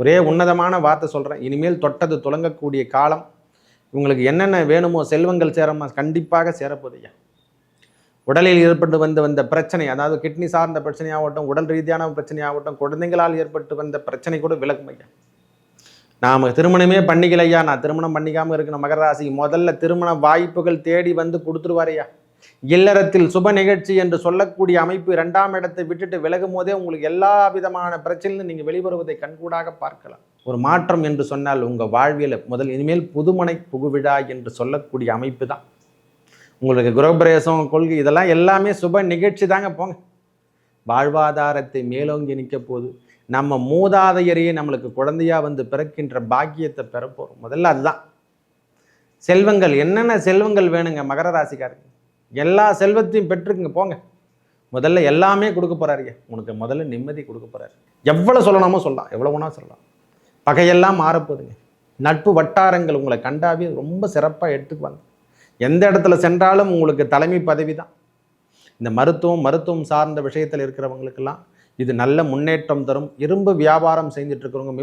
ஒரே உன்னதமான வார்த்தை சொல்கிறேன் இனிமேல் தொட்டது துலங்கக்கூடிய காலம். இவங்களுக்கு என்னென்ன வேணுமோ செல்வங்கள் சேரமா கண்டிப்பாக சேரப்போதையா உடலில் ஏற்பட்டு வந்து வந்த பிரச்சனை அதாவது கிட்னி சார்ந்த பிரச்சனையாகட்டும் உடல் ரீதியான பிரச்சனையாகட்டும் குழந்தைங்களால் ஏற்பட்டு வந்த பிரச்சனை கூட விலகும் ஐயா. நாம் திருமணமே பண்ணிக்கலையா நான் திருமணம் பண்ணிக்காமல் இருக்கிற மகர ராசிக்கு முதல்ல திருமண வாய்ப்புகள் தேடி வந்து கொடுத்துருவாரையா இல்லறத்தில் சுப நிகழ்ச்சி என்று சொல்லக்கூடிய அமைப்பு இரண்டாம் இடத்தை விட்டுட்டு விலகும் போதே உங்களுக்கு எல்லா விதமான பிரச்சனையும் நீங்கள் வெளிவருவதை கண்கூடாக பார்க்கலாம். ஒரு மாற்றம் என்று சொன்னால் உங்கள் வாழ்வியல் முதல் இனிமேல் புதுமனை புகுவிழா என்று சொல்லக்கூடிய அமைப்பு தான். உங்களுக்கு குரபிரேசம் கொள்கை இதெல்லாம் எல்லாமே சுப நிகழ்ச்சி தாங்க போங்க. வாழ்வாதாரத்தை மேலோங்கி நிற்க போது நம்ம மூதாதையரையே நம்மளுக்கு குழந்தையா வந்து பிறக்கின்ற பாக்கியத்தை பெறப்போகிறோம் முதல்ல அதுதான். செல்வங்கள் என்னென்ன செல்வங்கள் வேணுங்க மகர ராசிக்காரங்க எல்லா செல்வத்தையும் பெற்றுக்குங்க போங்க. முதல்ல எல்லாமே கொடுக்க போகிறாருங்க உனக்கு முதல்ல நிம்மதி கொடுக்க போகிறாரு எவ்வளோ சொல்லணுமோ சொல்லலாம். எவ்வளோ வேணால் சொல்லலாம். பகையெல்லாம் மாறப்போகுதுங்க நட்பு வட்டாரங்கள் உங்களை கண்டாவே ரொம்ப சிறப்பாக எடுத்துக்குவாங்க. எந்த இடத்துல சென்றாலும் உங்களுக்கு தலைமை பதவி தான். இந்த மருத்துவம் மருத்துவம் சார்ந்த விஷயத்தில் இருக்கிறவங்களுக்கெல்லாம் இது நல்ல முன்னேற்றம் தரும். இரும்பு வியாபாரம் செஞ்சுட்டு இருக்கிறவங்க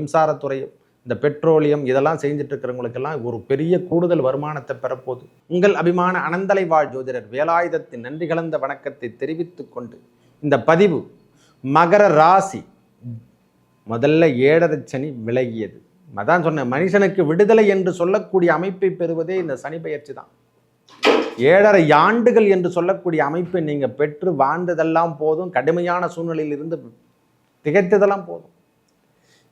இந்த பெட்ரோலியம் இதெல்லாம் செஞ்சுட்டு இருக்கிறவங்களுக்கெல்லாம் ஒரு பெரிய கூடுதல் வருமானத்தை பெறப்போகுது. உங்கள் அபிமான அனந்தலை வாழ் ஜோதிடர் வேலாயுதத்தின் நன்றி கலந்த வணக்கத்தை தெரிவித்துக் கொண்டு இந்த பதிவு மகர ராசி முதல்ல ஏழரை சனி விலகியது. அதான் சொன்னேன் மனுஷனுக்கு விடுதலை என்று சொல்லக்கூடிய அமைப்பை பெறுவதே இந்த சனி பயிற்சி தான். ஏழரை ஆண்டுகள் என்று சொல்லக்கூடிய அமைப்பை நீங்கள் பெற்று வாழ்ந்ததெல்லாம் போதும் கடுமையான சூழ்நிலையில் இருந்து திகைத்ததெல்லாம் போதும்.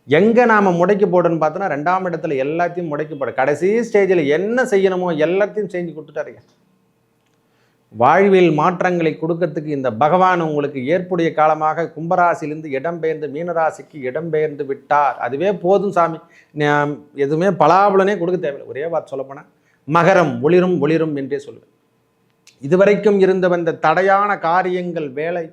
எங்கே நாம் முடக்கி போடுன்னு பார்த்தோன்னா ரெண்டாம் இடத்துல எல்லாத்தையும் முடக்கி போட. கடைசி ஸ்டேஜில் என்ன செய்யணுமோ எல்லாத்தையும் செஞ்சு கொடுத்துட்டாருங்க வாழ்வில் மாற்றங்களை கொடுக்கறதுக்கு இந்த பகவான் உங்களுக்கு ஏற்புடைய காலமாக கும்பராசிலிருந்து இடம்பெயர்ந்து மீனராசிக்கு இடம்பெயர்ந்து விட்டார். அதுவே போதும் சாமி. எதுவுமே பலாபலனே கொடுக்க தேவையில்லை. ஒரே வார்த்தை சொல்லப்போனால் மகரம் ஒளிரும் ஒளிரும் என்றே சொல்லுவேன். இதுவரைக்கும் இருந்து வந்த தடையான காரியங்கள் வேலை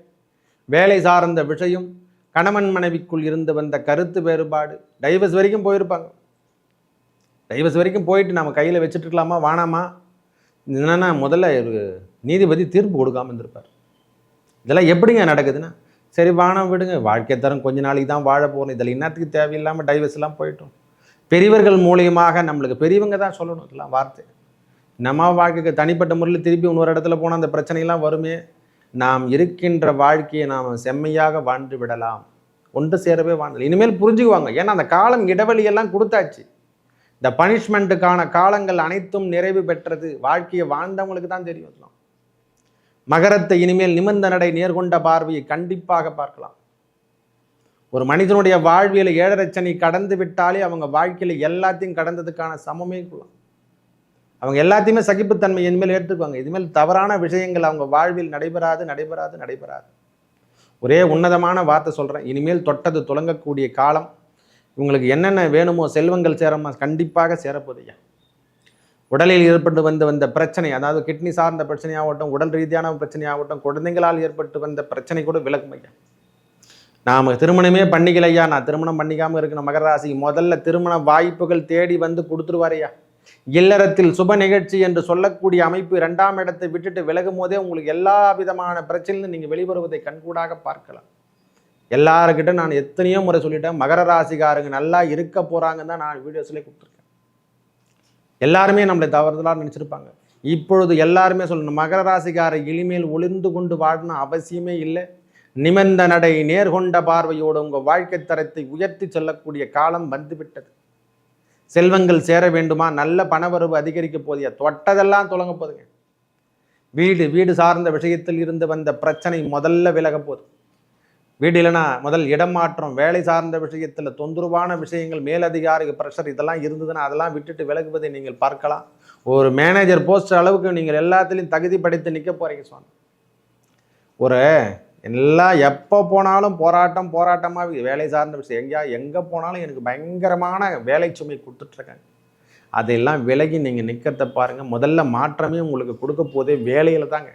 வேலை சார்ந்த விஷயம் கணவன் மனைவிக்குள் இருந்து வந்த கருத்து வேறுபாடு. டைவர்ஸ் வரைக்கும் போயிருப்பாங்க. டைவர்ஸ் வரைக்கும் போயிட்டு நம்ம கையில் வச்சுட்டு இருக்கலாமா வானாமா என்னென்னா முதல்ல ஒரு நீதிபதி தீர்ப்பு கொடுக்காம இருந்திருப்பார். இதெல்லாம் எப்படிங்க நடக்குதுன்னா சரி வானம் விடுங்க. வாழ்க்கை தரம் கொஞ்ச நாளைக்கு தான் வாழ போகணும் இதில் இன்னத்துக்கு தேவையில்லாமல் டைவர்ஸ்லாம் போயிட்டோம். பெரியவர்கள் மூலியமாக நம்மளுக்கு பெரியவங்க தான் சொல்லணும். இதெல்லாம் வார்த்தை. நம்ம வாழ்க்கைக்கு தனிப்பட்ட முறையில் திருப்பி இன்னொரு இடத்துல போனால் அந்த பிரச்சனையெல்லாம் வருமே. நாம் இருக்கின்ற வாழ்க்கையை நாம் செம்மையாக வாழ்ந்து விடலாம். ஒன்று சேரவே வாழ்ந்தல் இனிமேல் புரிஞ்சுக்குவாங்க. ஏன்னா அந்த காலம் இடைவெளியெல்லாம் கொடுத்தாச்சு. இந்த பனிஷ்மெண்ட்டுக்கான காலங்கள் அனைத்தும் நிறைவு பெற்றது. வாழ்க்கையை வாழ்ந்தவங்களுக்கு தான் தெரியும் மகரத்தை இனிமேல் நிமிர்ந்த நடை நேர்கொண்ட பார்வையை கண்டிப்பாக பார்க்கலாம். ஒரு மனிதனுடைய வாழ்வியல் ஏழரை சனி கடந்து விட்டாலே அவங்க வாழ்க்கையில் எல்லாத்தையும் கடந்ததுக்கான சமமே கொள்ளலாம். அவங்க எல்லாத்தையுமே சகிப்புத்தன்மை இனிமேல் ஏற்றுக்குவாங்க. இனிமேல் தவறான விஷயங்கள் அவங்க வாழ்வில் நடைபெறாது நடைபெறாது நடைபெறாது. ஒரே உன்னதமான வார்த்தை சொல்கிறேன் இனிமேல் தொட்டது துலங்கக்கூடிய காலம். இவங்களுக்கு என்னென்ன வேணுமோ செல்வங்கள் சேரமா கண்டிப்பாக சேரப்போதையா உடலில் ஏற்பட்டு வந்து வந்த பிரச்சனை அதாவது கிட்னி சார்ந்த பிரச்சனையாகட்டும் உடல் ரீதியான பிரச்சனையாகட்டும் குழந்தைங்களால் ஏற்பட்டு வந்த பிரச்சனை கூட விலகும் ஐயா. நாம் திருமணமே பண்ணிக்கலையா நான் திருமணம் பண்ணிக்காமல் இருக்கிற மகர முதல்ல திருமண வாய்ப்புகள் தேடி வந்து கொடுத்துருவாரையா இல்லறத்தில் சுப நிகழ்ச்சி என்று சொல்லக்கூடிய அமைப்பு இரண்டாம் இடத்தை விட்டுட்டு விலகும் போதே உங்களுக்கு எல்லா விதமான பிரச்சனையும் நீங்கள் வெளிவருவதை கண்கூடாக பார்க்கலாம். எல்லாருக்கிட்ட நான் எத்தனையோ முறை சொல்லிட்டேன் மகர ராசிக்காரங்க நல்லா இருக்க போகிறாங்கன்னு தான் நான் வீடியோஸ்லேயே கொடுத்துருக்கேன். எல்லாருமே நம்மளை தவறுதலாக நினச்சிருப்பாங்க. இப்பொழுது எல்லாருமே சொல்லணும் மகர ராசிக்கார இனிமேல் ஒளிர்ந்து கொண்டு வாழணும் அவசியமே இல்லை. நிமிர்ந்த நடை நேர்கொண்ட பார்வையோடு உங்கள் வாழ்க்கை தரத்தை உயர்த்தி செல்லக்கூடிய காலம் வந்துவிட்டது. செல்வங்கள் சேர வேண்டுமா? நல்ல பணவரவு அதிகரிக்க போதிய? தொட்டதெல்லாம் தொடங்க போதுங்க. வீடு வீடு சார்ந்த விஷயத்தில் இருந்து வந்த பிரச்சனை முதல்ல விலக போதும். வீடு இல்லைன்னா முதல் இடம் மாற்றம் வேலை சார்ந்த விஷயத்தில் தொந்தரவான விஷயங்கள் மேலதிகாரி ப்ரெஷர் இதெல்லாம் இருந்ததுன்னா அதெல்லாம் விட்டுட்டு விலகுவதை நீங்கள் பார்க்கலாம். ஒரு மேனேஜர் போஸ்ட் அளவுக்கு நீங்கள் எல்லாத்துலேயும் தகுதி படைத்து நிற்க போகிறீங்க சுவாமி. ஒரு எல்லாம் எப்போ போனாலும் போராட்டம் போராட்டமாக வேலை சார்ந்த விஷயம். எங்கேயா எங்கே போனாலும் எனக்கு பயங்கரமான வேலை சுமை கொடுத்துட்ருக்காங்க. அதையெல்லாம் விலகி நீங்கள் நிற்கிறத பாருங்கள் முதல்ல மாற்றமே உங்களுக்கு கொடுக்க போதே வேலையில் தாங்க.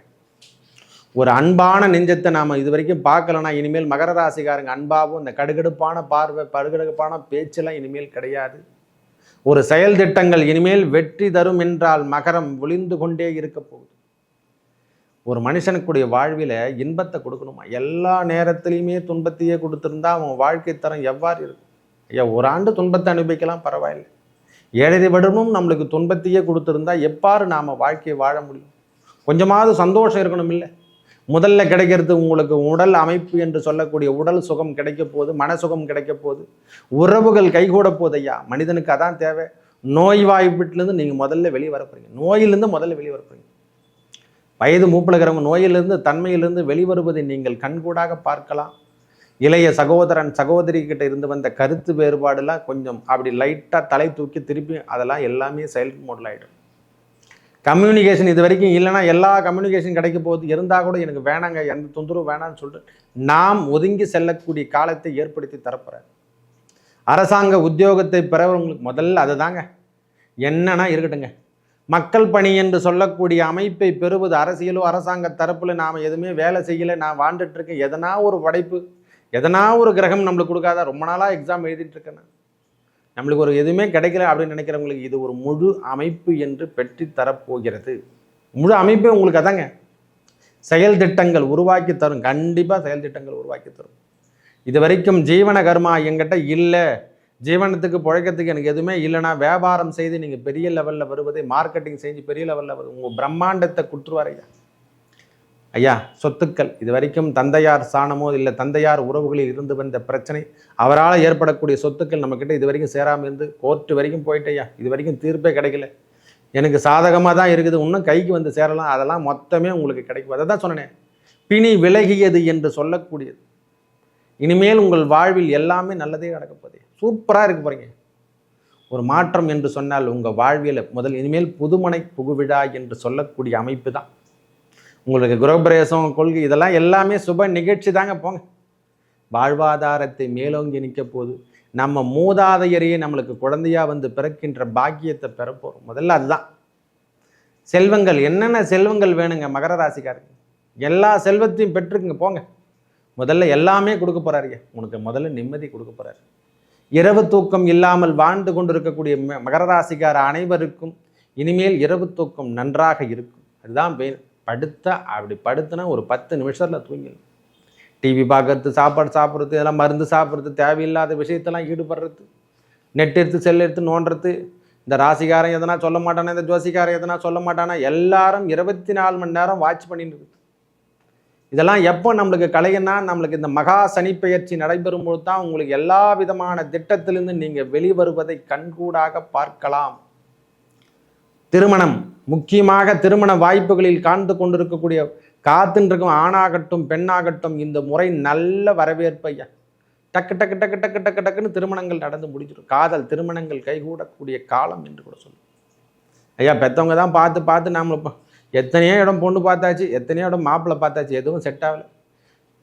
ஒரு அன்பான நெஞ்சத்தை நாம் இது வரைக்கும் பார்க்கலனா இனிமேல் மகர ராசிக்காரங்க அன்பாகவும் இந்த கடுகடுப்பான பார்வை படுகடுப்பான பேச்செல்லாம் இனிமேல் கிடையாது. ஒரு செயல் திட்டங்கள் இனிமேல் வெற்றி தரும் என்றால் மகரம் ஒளிந்து கொண்டே இருக்க போகுது. ஒரு மனுஷனுக்குடைய வாழ்வில் இன்பத்தை கொடுக்கணுமா? எல்லா நேரத்துலையுமே துன்பத்தையே கொடுத்துருந்தா அவன் வாழ்க்கை தரம் எவ்வாறு இருக்கும்? ஐயா ஒரு ஆண்டு துன்பத்தை அனுபவிக்கலாம் பரவாயில்லை. ஏழரை வருடமும் நம்மளுக்கு துன்பத்தையே கொடுத்துருந்தா எப்பாறு நாம் வாழ்க்கையை வாழ முடியும்? கொஞ்சமாவது சந்தோஷம் இருக்கணும் இல்லை? முதல்ல கிடைக்கிறது உங்களுக்கு உடல் அமைப்பு என்று சொல்லக்கூடிய உடல் சுகம் கிடைக்க போகுது மன சுகம் கிடைக்க போகுது. உறவுகள் கைகூட போகுது ஐயா. மனிதனுக்கு அதான் தேவை. நோய் வாய்ப்பிட்டிலேருந்து நீங்கள் முதல்ல வெளியே வர போறீங்க. நோயிலிருந்து முதல்ல வெளியே வர வயது மூப்பில் இருக்கிறவங்க நோயிலிருந்து தன்மையிலிருந்து வெளிவருவதை நீங்கள் கண்கூடாக பார்க்கலாம். இளைய சகோதரன் சகோதரி கிட்ட இருந்து வந்த கருத்து வேறுபாடுலாம் கொஞ்சம் அப்படி லைட்டாக தலை தூக்கி திருப்பி அதெல்லாம் எல்லாமே சைலண்ட் மோடில் ஆகிடும் கம்யூனிகேஷன் இது வரைக்கும் இல்லைன்னா எல்லா கம்யூனிகேஷன் கிடைக்க போகுது. இருந்தால் கூட எனக்கு வேணாங்க எந்த தொந்தரவும் வேணாம்னு சொல்லிட்டு நாம் ஒதுங்கி செல்லக்கூடிய காலத்தை ஏற்படுத்தி தரப்போகிறேன் அரசாங்க உத்தியோகத்தை பெறவங்களுக்கு முதல்ல அதுதாங்க. என்னன்னா இருக்கட்டுங்க மக்கள் பணி என்று சொல்லக்கூடிய அமைப்பை பெறுவது அரசியலோ அரசாங்க தரப்பில் நாம் எதுவுமே வேலை செய்யலை நான் வாழ்ந்துட்டு இருக்கேன். எதனா ஒரு படைப்பு எதனா ஒரு கிரகம் நம்மளுக்கு கொடுக்காதா? ரொம்ப நாளாக எக்ஸாம் எழுதிட்டு இருக்கேன் நம்மளுக்கு ஒரு எதுவுமே கிடைக்கல அப்படின்னு நினைக்கிறவங்களுக்கு இது ஒரு முழு அமைப்பு என்று பெற்று தரப்போகிறது. முழு அமைப்பே உங்களுக்கு அதாங்க. செயல் திட்டங்கள் உருவாக்கி தரும். கண்டிப்பாக செயல் திட்டங்கள் உருவாக்கி தரும். இது வரைக்கும் ஜீவன கர்மா எங்கிட்ட இல்லை. ஜீவனத்துக்கு பிழைக்கிறதுக்கு எனக்கு எதுவுமே இல்லைனா வியாபாரம் செய்து நீங்கள் பெரிய லெவலில் வருவதை மார்க்கெட்டிங் செஞ்சு பெரிய லெவலில் வருது உங்கள் பிரம்மாண்டத்தை குற்றுவார் ஐயா. ஐயா சொத்துக்கள். இது வரைக்கும் தந்தையார் சாணமோ இல்லை தந்தையார் உறவுகளில் இருந்து வந்த பிரச்சனை அவரால் ஏற்படக்கூடிய சொத்துக்கள் நம்மக்கிட்ட இது வரைக்கும் சேராமல் இருந்து கோர்ட்டு வரைக்கும் போயிட்டு ஐயா. இது வரைக்கும் தீர்ப்பே கிடைக்கல. எனக்கு சாதகமாக தான் இருக்குது. இன்னும் கைக்கு வந்து சேரலாம். அதெல்லாம் மொத்தமே உங்களுக்கு கிடைக்கும். அதை தான் சொன்னேன். பிணி விலகியது என்று சொல்லக்கூடியது. இனிமேல் உங்கள் வாழ்வில் எல்லாமே நல்லதே நடக்கப்போதே சூப்பராக இருக்க போகிறீங்க ஒரு மாற்றம் என்று சொன்னால் உங்கள் வாழ்வியல் முதல் இனிமேல் புதுமனை புகுவிழா என்று சொல்லக்கூடிய அமைப்பு தான். உங்களுக்கு குரபிரவேசம் கொள்கை இதெல்லாம் எல்லாமே சுப நிகழ்ச்சி தாங்க போங்க. வாழ்வாதாரத்தை மேலோங்கி நிற்க போது நம்ம மூதாதையரையே நம்மளுக்கு குழந்தையா வந்து பிறக்கின்ற பாக்கியத்தை பெறப்போகிறோம் முதல்ல அதுதான். செல்வங்கள் என்னென்ன செல்வங்கள் வேணுங்க? மகர ராசிக்காரங்க எல்லா செல்வத்தையும் பெற்றுக்குங்க போங்க. முதல்ல எல்லாமே கொடுக்க போறாருங்க. உனக்கு முதல்ல நிம்மதி கொடுக்க போறாரு. இரவு தூக்கம் இல்லாமல் வாழ்ந்து கொண்டிருக்கக்கூடிய ம- மகர ராசிக்கார அனைவருக்கும் இனிமேல் இரவு தூக்கம் நன்றாக இருக்கும். அதுதான் பெயின் படுத்தா அப்படி படுத்துனா ஒரு பத்து நிமிஷத்தில் தூங்கிடும் டிவி பார்க்கறது சாப்பாடு சாப்பிட்றது இதெல்லாம் மருந்து சாப்பிட்றது தேவையில்லாத விஷயத்தெல்லாம் ஈடுபடுறது நெட் எடுத்து செல் எடுத்து நோண்டுறது இந்த ராசிக்காரன் எதனா சொல்ல மாட்டானா இந்த ஜோசிக்காரன் எதனா சொல்ல மாட்டானா எல்லாரும் இருபத்தி நாலு மணி நேரம் வாட்ச் பண்ணிட்டு இருக்குது இதெல்லாம் எப்போ நம்மளுக்கு கலையுன்னா நம்மளுக்கு இந்த மகா சனிப்பெயர்ச்சி நடைபெறும் பொழுது தான் உங்களுக்கு எல்லா விதமான திட்டத்திலிருந்து நீங்கள் வெளிவருவதை கண்கூடாக பார்க்கலாம். திருமணம் முக்கியமாக திருமண வாய்ப்புகளில் காண்டு கொண்டிருக்கக்கூடிய காத்துன்றிருக்கும் ஆணாகட்டும் பெண்ணாகட்டும் இந்த முறை நல்ல வரவேற்பையா டக்கு டக்கு டக்கு டக்கு டக்கு டக்குன்னு திருமணங்கள் நடந்து முடிஞ்சிடும். காதல் திருமணங்கள் கைகூடக்கூடிய காலம் என்று கூட சொல்லுவோம். ஐயா பெற்றவங்க தான் பார்த்து பார்த்து நாம் இப்போ எத்தனையோ இடம் பொண்ணு பார்த்தாச்சு எத்தனையோ இடம் மாப்பிள்ளை பார்த்தாச்சு எதுவும் செட் ஆகலை.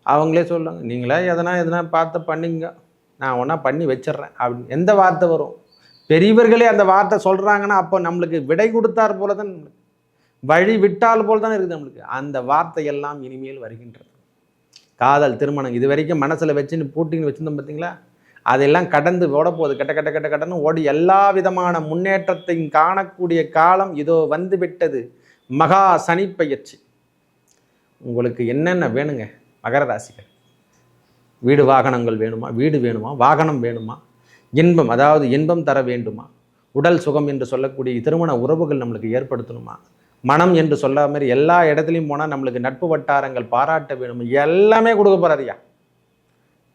அவங்களே சொல்லுவாங்க நீங்களே எதனா எதனா பார்த்து பண்ணிங்க. நான் ஒன்றா பண்ணி வச்சிடுறேன். அப்படின்னு. எந்த வார்த்தை வரும்? பெரியவர்களே அந்த வார்த்தை சொல்கிறாங்கன்னா அப்போ நம்மளுக்கு விடை கொடுத்தார் போல தான் நம்மளுக்கு. வழி விட்டால் போல் தான் இருக்குது நம்மளுக்கு. அந்த வார்த்தை எல்லாம் இனிமேல் வருகின்றது. காதல் திருமணம் இது வரைக்கும் மனசில் வச்சுன்னு பூட்டின்னு வச்சுருந்தோம் பார்த்தீங்களா அதெல்லாம் கடந்து ஓட போகுது. கட்ட கட்ட கட்ட கட்டன்னு ஓடி எல்லா விதமான முன்னேற்றத்தையும் காணக்கூடிய காலம் இதோ வந்து விட்டது. மகா சனி பயிற்சி. உங்களுக்கு என்னென்ன வேணுங்க? மகர ராசிகள் வீடு வாகனங்கள் வேணுமா? வீடு வேணுமா? வாகனம் வேணுமா? இன்பம் அதாவது இன்பம் தர வேண்டுமா? உடல் சுகம் என்று சொல்லக்கூடிய திருமண உறவுகள் நம்மளுக்கு ஏற்படுத்தணுமா? மனம் என்று சொல்ல மாதிரி எல்லா இடத்துலையும் போனால் நம்மளுக்கு நட்பு வட்டாரங்கள் பாராட்ட வேணுமா? எல்லாமே கொடுக்க போகிறாரியா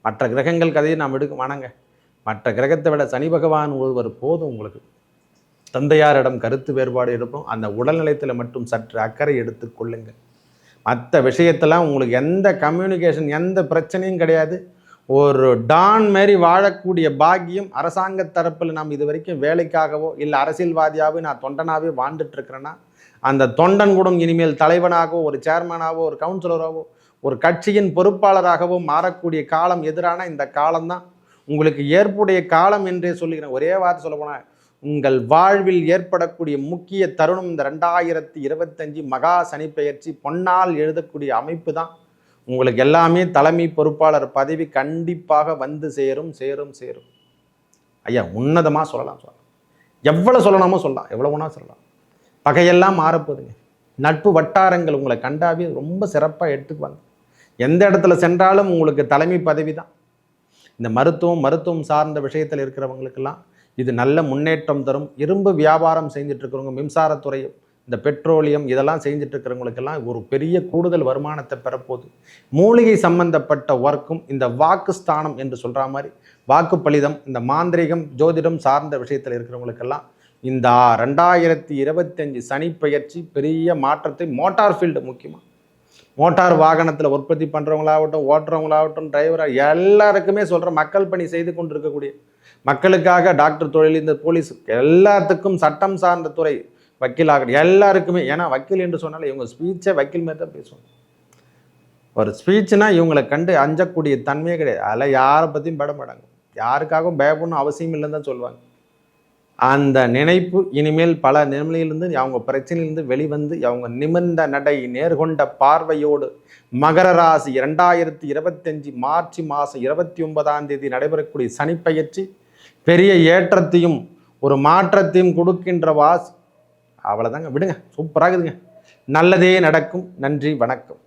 மற்ற கிரகங்கள் கதையை நாம் எடுக்க வணங்க. மற்ற கிரகத்தை விட சனி பகவான் ஒருவர் போதும் உங்களுக்கு. தந்தையாரிடம் கருத்து வேறுபாடு இருக்கும் அந்த உடல்நிலையத்தில் மட்டும் சற்று அக்கறை எடுத்துக்கொள்ளுங்கள் மற்ற விஷயத்தெல்லாம் உங்களுக்கு எந்த கம்யூனிகேஷன் எந்த பிரச்சனையும் கிடையாது. ஒரு டான் மாரி வாழக்கூடிய பாக்கியம் அரசாங்க தரப்பில் நாம் இது வரைக்கும் வேலைக்காகவோ இல்லை அரசியல்வாதியாகவோ நான் தொண்டனாகவே வாழ்ந்துட்டுருக்கிறேன்னா அந்த தொண்டன் கூட இனிமேல் தலைவனாகவோ ஒரு சேர்மனாகவோ ஒரு கவுன்சிலராகவோ ஒரு கட்சியின் பொறுப்பாளராகவோ மாறக்கூடிய காலம் எதிரான இந்த காலம்தான். உங்களுக்கு ஏற்புடைய காலம் என்றே சொல்லுகிறேன் ஒரே வார்த்தை சொல்ல போனால் உங்கள் வாழ்வில் ஏற்படக்கூடிய முக்கிய தருணம் இந்த ரெண்டாயிரத்தி இருபத்தஞ்சு மகா சனிப்பெயர்ச்சி பொன்னால் எழுதக்கூடிய அமைப்பு தான். உங்களுக்கு எல்லாமே தலைமை பொறுப்பாளர் பதவி கண்டிப்பாக வந்து சேரும் சேரும் சேரும். ஐயா உன்னதமாக சொல்லலாம் சொல்லலாம். எவ்வளோ சொல்லணுமோ சொல்லலாம். எவ்வளோ வேணா சொல்லலாம். பகையெல்லாம் மாறப்போகுதுங்க. நட்பு வட்டாரங்கள் உங்களை கண்டாவே ரொம்ப சிறப்பாக எடுத்துக்குவாங்க. எந்த இடத்துல சென்றாலும் உங்களுக்கு தலைமை பதவி தான். இந்த மருத்துவம் மருத்துவம் சார்ந்த விஷயத்தில் இருக்கிறவங்களுக்கெல்லாம் இது நல்ல முன்னேற்றம் தரும். இரும்பு வியாபாரம் செஞ்சுட்டு இருக்கிறவங்க மின்சாரத்துறை இந்த பெட்ரோலியம் இதெல்லாம் செஞ்சுட்டு இருக்கிறவங்களுக்கெல்லாம் ஒரு பெரிய கூடுதல் வருமானத்தை பெறப்போகுது. மூலிகை சம்பந்தப்பட்ட ஒர்க்கும் இந்த வாக்கு ஸ்தானம் என்று சொல்கிற மாதிரி வாக்கு பலிதம் இந்த மாந்திரிகம் ஜோதிடம் சார்ந்த விஷயத்தில் இருக்கிறவங்களுக்கெல்லாம் இந்த ரெண்டாயிரத்தி இருபத்தஞ்சு சனி பயிற்சி பெரிய மாற்றத்தை மோட்டார் ஃபீல்டு முக்கியமாக மோட்டார் வாகனத்தில் உற்பத்தி பண்ணுறவங்களாகட்டும் ஓட்டுறவங்களாகட்டும் டிரைவராக எல்லாருக்குமே சொல்கிற மக்கள் பணி செய்து கொண்டு இருக்கக்கூடிய மக்களுக்காக டாக்டர் தொழில் இந்த போலீஸ் எல்லாத்துக்கும் சட்டம் சார்ந்த துறை வக்கீலாக எல்லாருக்குமே. ஏன்னா வக்கீல் என்று சொன்னாலே இவங்க ஸ்பீச்சை வக்கீல் மாதிரி தான் பேசுவாங்க. ஒரு ஸ்பீச்னா இவங்களை கண்டு அஞ்சக்கூடிய தன்மையே கிடையாது. அதில் யாரை பற்றியும் பட மாட்டாங்க. யாருக்காகவும் பயப்படணும் அவசியம் இல்லைன்னு தான் சொல்லுவாங்க. அந்த நினைப்பு இனிமேல் பல நிலைமையிலிருந்து அவங்க பிரச்சனையிலிருந்து வெளிவந்து அவங்க நிமிர்ந்த நடை நேர்கொண்ட பார்வையோடு மகர ராசி இரண்டாயிரத்தி இருபத்தஞ்சு மார்ச் மாதம் இருபத்தி ஒன்பதாம் தேதி நடைபெறக்கூடிய சனிப்பயிற்சி பெரிய ஏற்றத்தையும் ஒரு மாற்றத்தையும் கொடுக்கின்ற வாஸ் அவ்வளோதாங்க விடுங்க. சூப்பராகுதுங்க நல்லதே நடக்கும். நன்றி. வணக்கம்.